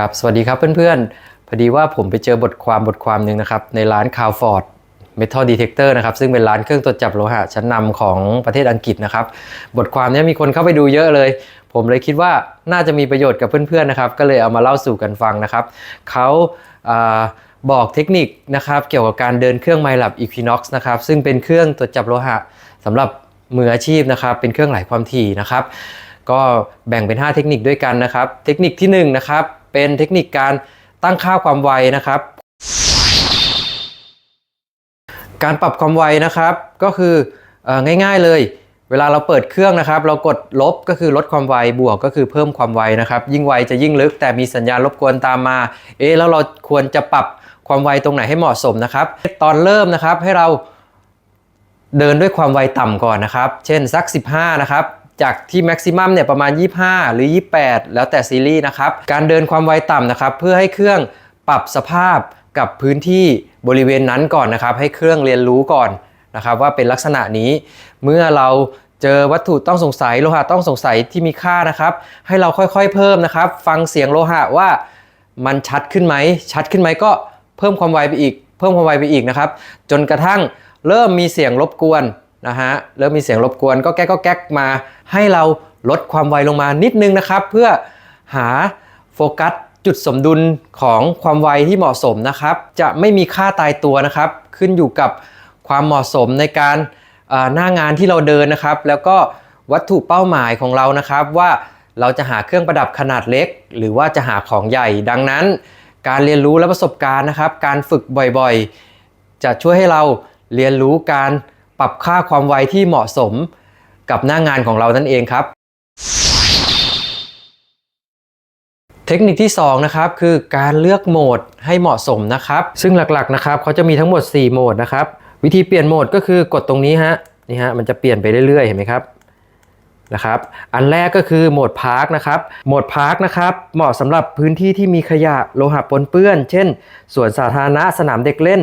ครับ สวัสดีครับเพื่อนๆ พอดีว่าผมไปเจอบทความบทความหนึ่งนะครับ ในร้าน c a l f o r d Metal Detector นะครับ ซึ่งเป็นร้านเครื่องตรวจจับโลหะชั้นนำของประเทศอังกฤษนะครับ บทความนี้มีคนเข้าไปดูเยอะเลย ผมเลยคิดว่าน่าจะมีประโยชน์กับเพื่อนๆนะครับ ก็เลยเอามาเล่าสู่กันฟังนะครับเขาบอกเทคนิคนะครับ เกี่ยวกับการเดินเครื่อง MyLab Equinox นะครับ ซึ่งเป็นเครื่องตรวจจับโลหะสำหรับมืออาชีพนะครับ เป็นเครื่องหลายความถี่นะครับ ก็แบ่งเป็น 5 เทคนิคด้วยกันนะครับ เทคนิคที่1นะครับ เป็นเทคนิคการตั้งค่าความไวนะครับ การปรับความไวนะครับก็คืออง่าย ๆเลย เวลาเราเปิดเครื่องนะครับ เรากดลบก็คือลดความไวบวกก็คือเพิ่มความไวนะครับ ยิ่งไวจะยิ่งลึกแต่มีสัญญาณรบกวนตามมา เอ๊ะแล้วเราควรจะปรับความไวตรงไหนให้เหมาะสมนะครับ ตอนเริ่มนะครับให้เราเดินด้วยความไวต่ำก่อนนะครับ เช่นสัก 15 นะครับ จากที่แม็กซิมัมเนี่ยประมาณ 25 หรือ 28 แล้วแต่ซีรีส์นะครับ การเดินความไวต่ำนะครับเพื่อให้เครื่องปรับสภาพกับพื้นที่บริเวณนั้นก่อนนะครับ ให้เครื่องเรียนรู้ก่อนนะครับว่าเป็นลักษณะนี้ เมื่อเราเจอวัตถุต้องสงสัยโลหะต้องสงสัยที่มีค่านะครับ ให้เราค่อยๆเพิ่มนะครับ ฟังเสียงโลหะว่ามันชัดขึ้นไหมชัดขึ้นไหมก็เพิ่มความไวไปอีก เพิ่มความไวไปอีกนะครับ จนกระทั่งเริ่มมีเสียงรบกวน นะฮะเริ่มมีเสียงรบกวนก็แก๊กก็แก๊กมาให้เราลดความไวลงมานิดนึงนะครับ เพื่อหาโฟกัสจุดสมดุลของความไวที่เหมาะสมนะครับ จะไม่มีค่าตายตัวนะครับ ขึ้นอยู่กับความเหมาะสมในการหน้างานที่เราเดินนะครับ แล้วก็วัตถุเป้าหมายของเรานะครับ ว่าเราจะหาเครื่องประดับขนาดเล็ก หรือว่าจะหาของใหญ่ ดังนั้น การเรียนรู้และประสบการณ์นะครับ การฝึกบ่อยๆ จะช่วยให้เราเรียนรู้การ ปรับค่าความไวที่เหมาะสมกับหน้างานของเรานั่นเองครับ เทคนิคที่ 2 นะครับ คือการเลือกโหมดให้เหมาะสมนะครับ ซึ่งหลักๆนะครับเขาจะมีทั้งหมด 4 โหมดนะครับ วิธีเปลี่ยนโหมดก็คือกดตรงนี้ฮะนี่ฮะมันจะเปลี่ยนไปเรื่อยๆ เห็นไหมครับนะครับอันแรกก็คือโหมดพาร์คนะครับโหมดพาร์คนะครับเหมาะสำหรับพื้นที่ที่มีขยะโลหะปนเปื้อน เช่นสวนสาธารณะสนามเด็กเล่น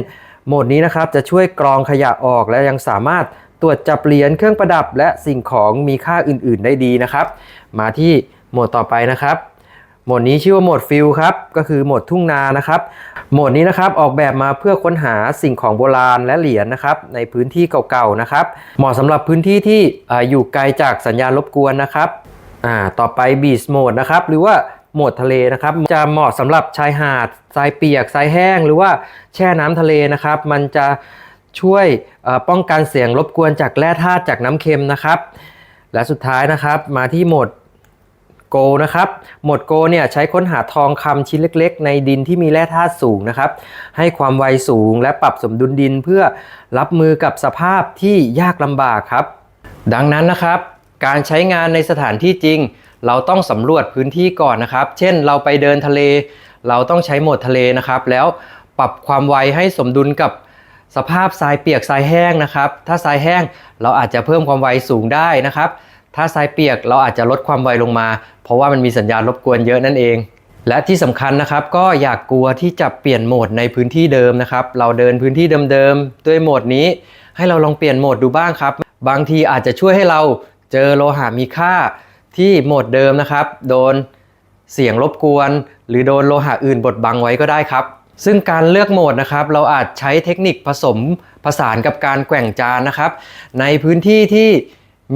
โหมดนี้นะครับจะช่วยกรองขยะออกและยังสามารถตรวจจับเหรียญเครื่องประดับและสิ่งของมีค่าอื่น ๆ ได้ดีนะครับ มาที่โหมดต่อไปนะครับ โหมดนี้ชื่อว่าโหมดฟิลครับ ก็คือโหมดทุ่งนานะครับ โหมดนี้นะครับออกแบบมาเพื่อค้นหาสิ่งของโบราณและเหรียญนะครับ ในพื้นที่เก่าๆนะครับ เหมาะสำหรับพื้นที่ที่อยู่ไกลจากสัญญาณรบกวนนะครับ อ่า ต่อไปบีชโหมดนะครับ หรือว่า หมดทะเลนะครับ จะเหมาะสำหรับชายหาดทรายเปียกทรายแห้ง หรือว่าแช่น้ำทะเลนะครับ มันจะช่วยป้องกันเสียงรบกวนจากแร่ธาตุจากน้ำเค็มนะครับ และสุดท้ายนะครับมาที่หมดโกนะครับหมดโกเนี่ยใช้ค้นหาทองคำชิ้นเล็ก ๆ ในดินที่มีแร่ธาตุสูงนะครับ ให้ความไวสูงและปรับสมดุลดินเพื่อรับมือกับสภาพที่ยากลำบากครับ ดังนั้นนะครับ การใช้งานในสถานที่จริง เราต้องสำรวจพื้นที่ก่อนนะครับ เช่นเราไปเดินทะเล เราต้องใช้โหมดทะเลนะครับ แล้วปรับความไวให้สมดุลกับสภาพทรายเปียกทรายแห้งนะครับ ถ้าทรายแห้งเราอาจจะเพิ่มความไวสูงได้นะครับ ถ้าทรายเปียกเราอาจจะลดความไวลงมา เพราะว่ามันมีสัญญาณรบกวนเยอะนั่นเอง และที่สำคัญนะครับ ก็อย่ากกลัวที่จะเปลี่ยนโหมดในพื้นที่เดิมนะครับ เราเดินพื้นที่เดิมๆด้วยโหมดนี้ ให้เราลองเปลี่ยนโหมดดูบ้างครับ บางทีอาจจะช่วยให้เราเจอโลหะมีค่า ที่โหมดเดิมนะครับ โดนเสียงรบกวน หรือโดนโลหะอื่นบดบังไว้ก็ได้ครับ ซึ่งการเลือกโหมดนะครับ เราอาจใช้เทคนิคผสมผสานกับการแกว่งจานนะครับ ในพื้นที่ที่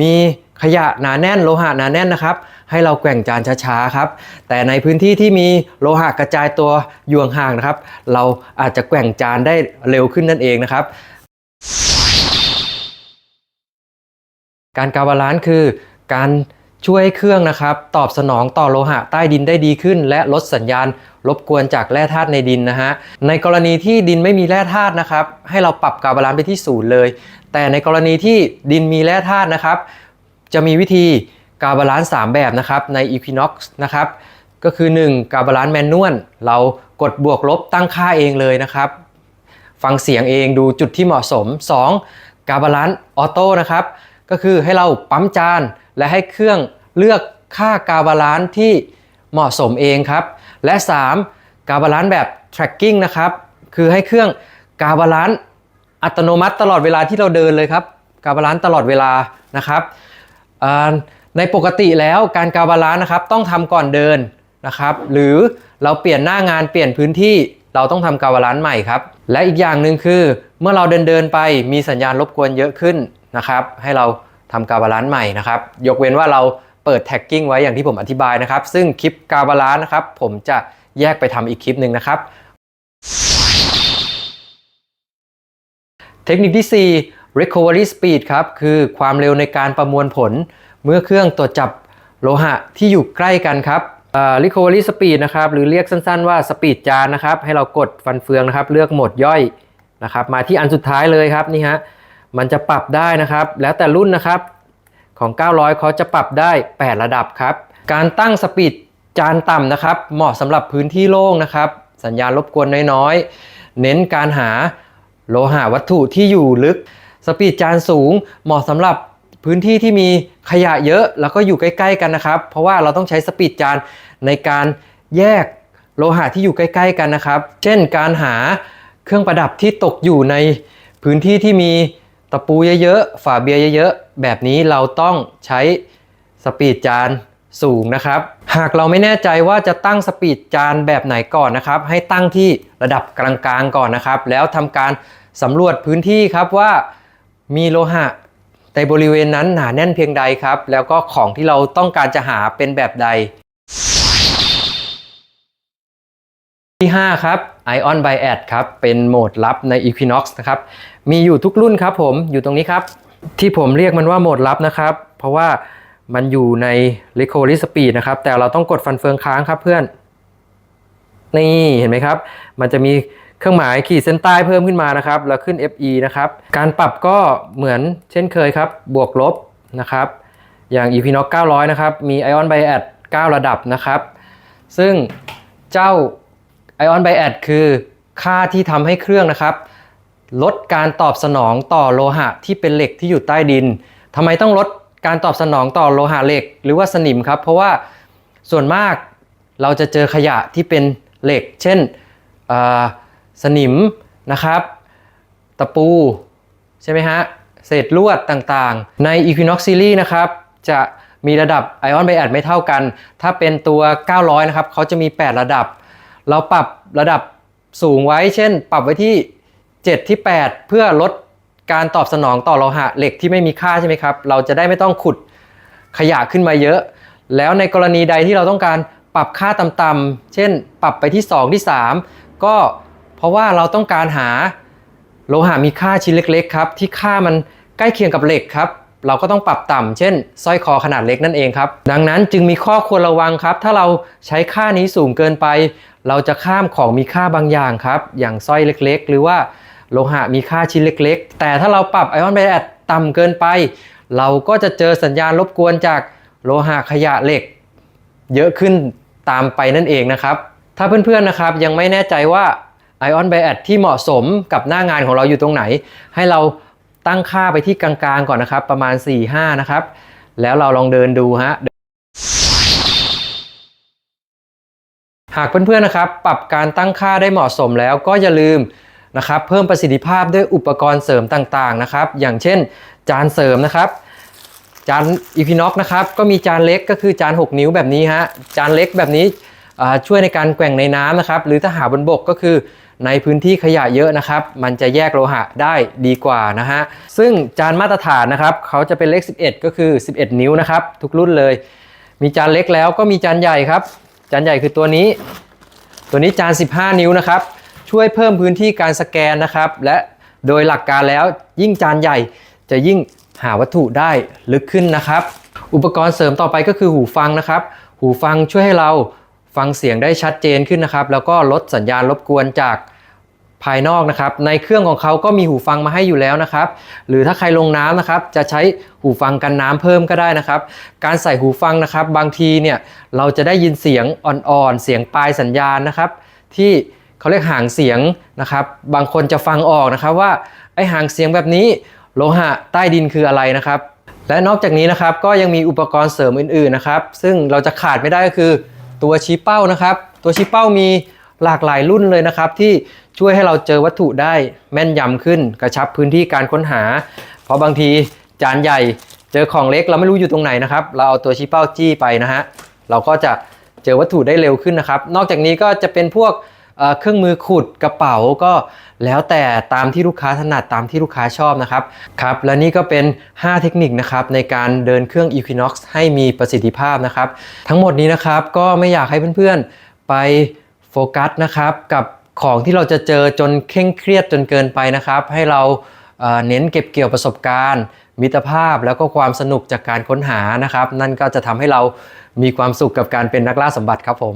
มีขยะหนาแน่นโลหะหนาแน่นนะครับ ให้เราแกว่งจานช้าๆครับ แต่ในพื้นที่ที่มีโลหะกระจายตัวอยู่ห่างนะครับ เราอาจจะแกว่งจานได้เร็วขึ้นนั่นเองนะครับ การกาวบาลานซ์คือการ ช่วยให้เครื่องนะครับตอบสนองต่อโลหะใต้ดินได้ดีขึ้น และลดสัญญาณรบกวนจากแร่ธาตุในดินนะฮะ ในกรณีที่ดินไม่มีแร่ธาตุนะครับ ให้เราปรับกาวบาลานซ์ไปที่ศูนย์เลย แต่ในกรณีที่ดินมีแร่ธาตุนะครับ จะมีวิธีกาวบาลานซ์3แบบนะครับใน Equinox นะครับ ก็คือ 1. กาวบาลานซ์แมนนวลเรากดบวกลบตั้งค่าเองเลยนะครับ ฟังเสียงเองดูจุดที่เหมาะสม 2. กาบาลานซ์ออโต้นะครับ ก็คือให้เราปั๊มจาน และให้เครื่องเลือกค่ากาบาลานที่เหมาะสมเองครับ และ 3. กาบาลานแบบ tracking นะครับ คือให้เครื่องกาบาลานอัตโนมัติตลอดเวลาที่เราเดินเลยครับ กาบาลานตลอดเวลานะครับในปกติแล้วการกาบาลานนะครับต้องทำก่อนเดินนะครับ หรือเราเปลี่ยนหน้างานเปลี่ยนพื้นที่เราต้องทำกาวาลานใหม่ครับ และอีกอย่างหนึ่งคือเมื่อเราเดินเดินไปมีสัญญาณรบกวนเยอะขึ้น นะครับ ให้เราทำกาวาลานซ์ใหม่นะครับ ยกเว้นว่าเราเปิดแท็กกิ้งไว้อย่างที่ผมอธิบายนะครับ ซึ่งคลิปกาวาลานซ์นะครับ ผมจะแยกไปทำอีกคลิปหนึ่งนะครับ เทคนิคที่ 4 recovery speed ครับ คือความเร็วในการประมวลผล เมื่อเครื่องตรวจจับโลหะที่อยู่ใกล้กันครับ recovery speed นะครับ หรือเรียกสั้นๆว่า speed จานนะครับ ให้เรากดฟันเฟืองนะครับ เลือกโหมดย่อยนะครับ มาที่อันสุดท้ายเลยครับนี่ฮะ มันจะปรับได้นะครับ แล้วแต่รุ่นนะครับของ 900เขาจะปรับได้ 8 ระดับครับ การตั้งสปีดจานต่ำนะครับ เหมาะสำหรับพื้นที่โล่งนะครับ สัญญาณรบกวนน้อยๆ เน้นการหาโลหะวัตถุที่อยู่ลึก สปีดจานสูงเหมาะสำหรับพื้นที่ที่มีขยะเยอะแล้วก็อยู่ใกล้ ๆ กันนะครับ เพราะว่าเราต้องใช้สปีดจานในการแยกโลหะที่อยู่ใกล้ ๆ กันนะครับ เช่นการหาเครื่องประดับที่ตกอยู่ในพื้นที่ที่มี ตะปูเยอะๆ ฝาเบียร์เยอะๆ แบบนี้เราต้องใช้สปีดจานสูงนะครับ หากเราไม่แน่ใจว่าจะตั้งสปีดจานแบบไหนก่อนนะครับ ให้ตั้งที่ระดับกลางๆก่อนนะครับ แล้วทำการสำรวจพื้นที่ครับว่ามีโลหะในบริเวณนั้นหนาแน่นเพียงใดครับ แล้วก็ของที่เราต้องการจะหาเป็นแบบใด ที่ 5 ครับ Ion Bias ครับ เป็นโหมดลับใน Equinox นะครับ มีอยู่ทุกรุ่นครับผม อยู่ตรงนี้ครับ ที่ผมเรียกมันว่าโหมดลับนะครับ เพราะว่ามันอยู่ใน Recovery Speed นะครับ แต่เราต้องกดฟันเฟืองค้างครับเพื่อน นี่เห็นไหมครับ มันจะมีเครื่องหมายขีดเส้นใต้เพิ่มขึ้นมานะครับ แล้วขึ้น FE นะครับ การปรับก็เหมือนเช่นเคยครับ บวกลบนะครับ อย่าง Equinox 900 นะครับ มี Ion Bias 9ระดับนะครับ ซึ่งเจ้า Ion Bias คือค่าที่ทำให้เครื่องนะครับ ลดการตอบสนองต่อโลหะที่เป็นเหล็กที่อยู่ใต้ดินทำไมต้องลดการตอบสนองต่อโลหะเหล็ก หรือว่าสนิมครับ เพราะว่าส่วนมากเราจะเจอขยะที่เป็นเหล็ก เช่นสนิมนะครับ ตะปู ใช่ไหมฮะ เศษลวดต่างๆ ใน Equinox Series นะครับ จะมีระดับ Ion Bias ไม่เท่ากัน ถ้าเป็นตัว 900 นะครับเขาจะมี 8 ระดับ เราปรับระดับสูงไว้ เช่น ปรับไว้ที่ 7 ที่ 8 เพื่อลดการตอบสนองต่อโลหะเหล็กที่ไม่มีค่าใช่ไหมครับ เราจะได้ไม่ต้องขุดขยะขึ้นมาเยอะ แล้วในกรณีใดที่เราต้องการปรับค่าต่ำๆ เช่น ปรับไปที่ 2 ที่ 3 ก็เพราะว่าเราต้องการหาโลหะมีค่าชิ้นเล็กๆครับที่ค่ามันใกล้เคียงกับเหล็กครับ เราก็ต้องปรับต่ำเช่นสร้อยคอขนาดเล็กนั่นเองครับ ดังนั้นจึงมีข้อควรระวังครับ ถ้าเราใช้ค่านี้สูงเกินไป เราจะข้ามของมีค่าบางอย่างครับ อย่างสร้อยเล็กๆ หรือว่าโลหะมีค่าชิ้นเล็ก ๆ แต่ถ้าเราปรับไอออนไบแอดต่ำเกินไป เราก็จะเจอสัญญาณรบกวนจากโลหะขยะเหล็ก เยอะขึ้นตามไปนั่นเองนะครับ ถ้าเพื่อนๆนะครับยังไม่แน่ใจว่า Ion Bias ที่เหมาะสมกับหน้างานของเราอยู่ตรงไหน ให้เรา ตั้งค่าไปที่กลางๆก่อนนะครับ ประมาณ 4-5 นะครับ แล้วเราลองเดินดูฮะหากเพื่อนๆนะครับ ปรับการตั้งค่าได้เหมาะสมแล้วก็อย่าลืมนะครับ เพิ่มประสิทธิภาพด้วยอุปกรณ์เสริมต่างๆนะครับ อย่างเช่น จานเสริมนะครับ จาน Equinox นะครับ ก็มีจานเล็กก็คือจาน 6 นิ้วแบบนี้ฮะจานเล็กแบบนี้ช่วยในการแกว่งในน้ำนะครับ หรือถ้าหาบนบกก็คือ ในพื้นที่ขยะเยอะนะครับ มันจะแยกโลหะได้ดีกว่านะฮะ ซึ่งจานมาตรฐานนะครับเขาจะเป็นเลข 11 ก็คือ 11 นิ้วนะครับ ทุกรุ่นเลย มีจานเล็กแล้วก็มีจานใหญ่ครับ จานใหญ่คือตัวนี้ ตัวนี้จาน 15 นิ้วนะครับ ช่วยเพิ่มพื้นที่การสแกนนะครับ และโดยหลักการแล้วยิ่งจานใหญ่จะยิ่งหาวัตถุได้ลึกขึ้นนะครับ อุปกรณ์เสริมต่อไปก็คือหูฟังนะครับ หูฟังช่วยให้เราฟังเสียงได้ชัดเจนขึ้นนะครับ แล้วก็ลดสัญญาณรบกวนจาก ภายนอกนะครับ ในเครื่องของเขาก็มีหูฟังมาให้อยู่แล้วนะครับ หรือถ้าใครลงน้ำนะครับ จะใช้หูฟังกันน้ำเพิ่มก็ได้นะครับ การใส่หูฟังนะครับ บางทีเนี่ยเราจะได้ยินเสียงอ่อนๆ เสียงปลายสัญญาณนะครับ ที่เขาเรียกหางเสียงนะครับ บางคนจะฟังออกนะครับว่าไอหางเสียงแบบนี้โลหะใต้ดินคืออะไรนะครับ และนอกจากนี้นะครับก็ยังมีอุปกรณ์เสริมอื่นๆนะครับ ซึ่งเราจะขาดไม่ได้ก็คือตัวชี้เป้านะครับ ตัวชี้เป้ามีหลากหลายรุ่นเลยนะครับที่ ช่วยให้เราเจอวัตถุได้แม่นยำขึ้น กระชับพื้นที่การค้นหา เพราะบางทีจานใหญ่เจอของเล็กเราไม่รู้อยู่ตรงไหนนะครับ เราเอาตัวชี้เป้าจี้ไปนะฮะเราก็จะเจอวัตถุได้เร็วขึ้นนะครับ นอกจากนี้ก็จะเป็นพวกเอ่อเครื่องมือขุดกระเป๋าก็แล้วแต่ตามที่ลูกค้าถนัดตามที่ลูกค้าชอบนะครับครับและนี่ก็เป็น 5 เทคนิคนะครับในการเดินเครื่อง Equinox ให้มีประสิทธิภาพนะครับ ทั้งหมดนี้นะครับก็ไม่อยากให้เพื่อนๆไปโฟกัสนะครับกับ ของที่เราจะเจอจนเคร่งเครียดจนเกินไปนะครับ ให้เราเน้นเก็บเกี่ยวประสบการณ์ มิตรภาพแล้วก็ความสนุกจากการค้นหานะครับ นั่นก็จะทำให้เรามีความสุขกับการเป็นนักล่าสมบัติครับผม